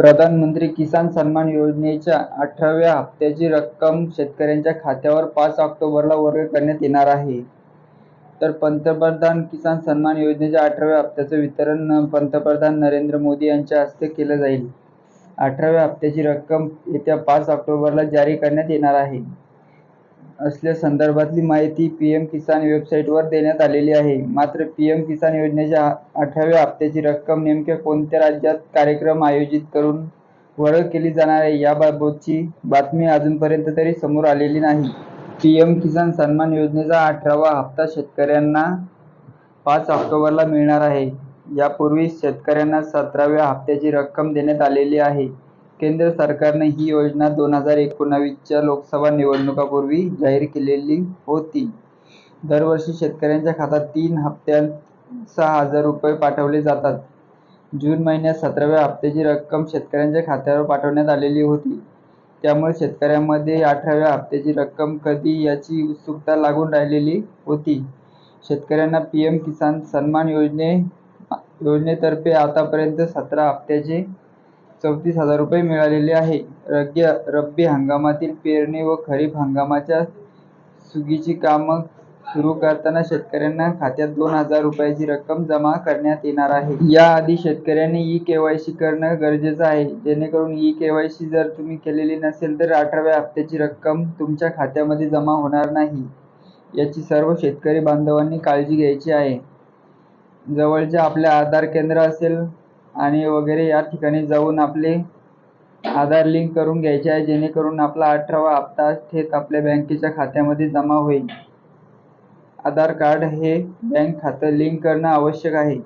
प्रधानमंत्री किसान सन्मान योजनेच्या अठराव्या हप्त्याची रक्कम शेतकऱ्यांच्या खात्यावर पाच ऑक्टोबरला वर्ग करण्यात येणार आहे. तर पंतप्रधान किसान सन्मान योजनेच्या अठराव्या हप्त्याचं वितरण पंतप्रधान नरेंद्र मोदी यांच्या हस्ते केलं जाईल. अठराव्या हप्त्याची रक्कम येत्या पाच ऑक्टोबरला जारी करण्यात येणार आहे. असल्या संदर्भातली माहिती पीएम किसान वेबसाईटवर देण्यात आलेली आहे. मात्र पीएम किसान योजनेच्या अठराव्या हप्त्याची रक्कम नेमक्या कोणत्या राज्यात कार्यक्रम आयोजित करून वर्ग केली जाणार आहे याबाबतची बातमी अजूनपर्यंत तरी समोर आलेली नाही. पीएम किसान सन्मान योजनेचा अठरावा हप्ता शेतकऱ्यांना पाच ऑक्टोबरला मिळणार आहे. यापूर्वी शेतकऱ्यांना सतराव्या हप्त्याची रक्कम देण्यात आलेली आहे. केंद्र सरकारने ही योजना दोन हजार एकोणावीसच्या लोकसभा निवडणुकांपूर्वी जाहीर केलेली होती. दरवर्षी शेतकऱ्यांच्या खात्यात तीन हप्त्यांत सहा हजार रुपये पाठवले जातात. जून महिन्यात सतराव्या हप्त्याची रक्कम शेतकऱ्यांच्या खात्यावर पाठवण्यात आलेली होती. त्यामुळे शेतकऱ्यांमध्ये अठराव्या हप्त्याची रक्कम कधी याची उत्सुकता लागून राहिलेली होती. शेतकऱ्यांना पीएम किसान सन्मान योजनेतर्फे आतापर्यंत सतरा हप्त्याचे चौतीस हजार रुपये मिळालेले आहे. रब्बी हंगामातील पेरणी व खरीप हंगामाच्या सुगीची कामं सुरू करताना शेतकऱ्यांना खात्यात दोन हजार रुपयांची रक्कम जमा करण्यात येणार आहे. याआधी शेतकऱ्यांनी ई के वाय सी करणं गरजेचं आहे. जेणेकरून इ-केवायसी जर तुम्ही केलेली नसेल तर अठराव्या हप्त्याची रक्कम तुमच्या खात्यामध्ये जमा होणार नाही. याची सर्व शेतकरी बांधवांनी काळजी घ्यायची आहे. जवळच्या आपल्या आधार केंद्र असेल आणि वगैरे या ठिकाणी जाऊन आपले आधार लिंक करून घ्यायचे आहे. जेणेकरून आपला अठरावा हप्ता थेट आपल्या बँकेच्या खात्यामध्ये जमा होईल. आधार कार्ड हे बँक खातं लिंक करणं आवश्यक आहे.